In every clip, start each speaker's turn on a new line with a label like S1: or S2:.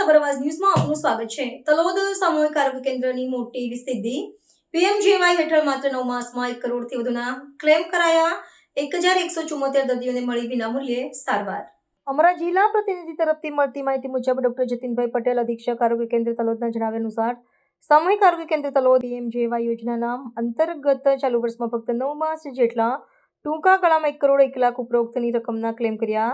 S1: સાબર અવાજ ન્યૂઝમાં આપનું સ્વાગત છે. તલોદ સામૂહિક આરોગ્ય કેન્દ્રની મોટી એવી સિદ્ધિ પીએમજેવાય હેઠળ માત્ર નવ માસમાં એક કરોડથી વધુના ક્લેમ કરાયા. એક હજાર એકસો ચુમ્મોતેર દર્દીઓને મળી વિનામૂલ્યે સારવાર. અમારા જિલ્લા પ્રતિનિધિ તરફથી મળતી માહિતી મુજબ ડોક્ટર જતીનભાઈ પટેલ, અધિક્ષક આરોગ્ય કેન્દ્ર તલોદના જણાવ્યા અનુસાર, સામૂહિક આરોગ્ય કેન્દ્ર તલોદ પીએમજેવાય યોજનાના અંતર્ગત ચાલુ વર્ષમાં ફક્ત નવ માસ જેટલા ટૂંકા ગાળામાં એક કરોડ એક લાખ ઉપરોક્તની રકમના ક્લેમ કર્યા.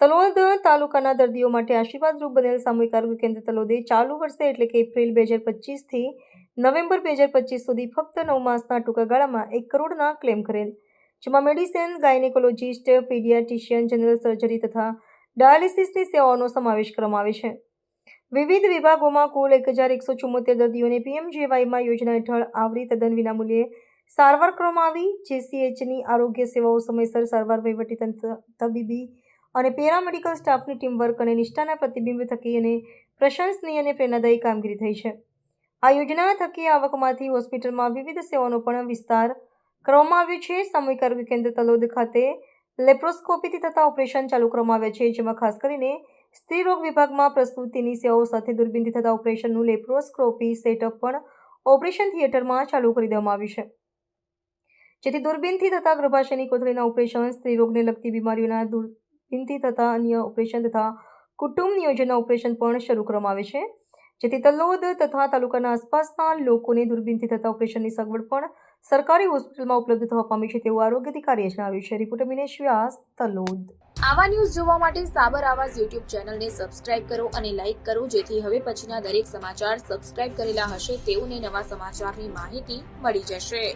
S1: તલોદ તાલુકાના દર્દીઓ માટે આશીર્વાદરૂપ બનેલ સામૂહિક આરોગ્ય કેન્દ્ર તલોદે ચાલુ વર્ષે એટલે કે એપ્રિલ બે હજાર પચીસથી નવેમ્બર બે હજાર પચીસ સુધી ફક્ત નવ માસના ટૂંકા ગાળામાં એક કરોડના ક્લેમ કરેલ, જેમાં medicine, gynaecologist paediatrician general surgery તથા ડાયાલિસિસની સેવાઓનો સમાવેશ કરવામાં આવે છે. વિવિધ વિભાગોમાં કુલ એક હજાર એકસો ચુમ્મોતેર દર્દીઓને પીએમજેવાયમાં યોજના હેઠળ આવરી તદ્દન વિનામૂલ્યે સારવાર કરવામાં આવી. જેસીએચની આરોગ્ય સેવાઓ સમયસર સારવાર વહીવટીતંત્ર તબીબી અને પેરામેડિકલ સ્ટાફની ટીમવર્ક અને નિષ્ઠાના પ્રતિબિંબ થકી અને પ્રશંસનીય અને પ્રેરણાદાયી કામગીરી થઈ છે. આ યોજના થકી આવકમાંથી હોસ્પિટલમાં વિવિધ સેવાનો પણ વિસ્તાર કરવામાં આવ્યો છે. સામૂહિક આરોગ્ય કેન્દ્ર તલોદ ખાતે લેપ્રોસ્કોપીથી થતા ઓપરેશન ચાલુ કરવામાં આવ્યા છે, જેમાં ખાસ કરીને સ્ત્રી રોગ વિભાગમાં પ્રસ્તુતિની સેવાઓ સાથે દૂરબીનથી થતા ઓપરેશનનું લેપ્રોસ્કોપી સેટઅપ પણ ઓપરેશન થિયેટરમાં ચાલુ કરી દેવામાં આવ્યું છે. જેથી દૂરબીનથી થતા ગર્ભાશયની કોથળીના ઓપરેશન સ્ત્રી રોગને લગતી બીમારીઓના દૂરબીનથી તથા અન્ય ઓપરેશન તથા કુટુંબ નિયોજનના ઓપરેશન પણ શરૂ કરવામાં આવે છે. જેથી તલોદ તથા તાલુકાના આસપાસના લોકોને દુર્બીનથી થતા ઓપરેશનની સગવડ પણ સરકારી હોસ્પિટલમાં ઉપલબ્ધ થવા પામી છે તેવું આરોગ્ય અધિકારીએ જણાવ્યું છે. રિપોર્ટર મિનેશ વ્યાસ તલોદ
S2: આવા ન્યૂઝ જોવા માટે સાબર આવાજ યુટ્યુબ ચેનલને સબસ્ક્રાઇબ કરો અને લાઇક કરો, જેથી હવે પછીના દરેક સમાચાર સબસ્ક્રાઇબ કરેલા હશે તેઓને નવા સમાચારની માહિતી મળી જશે.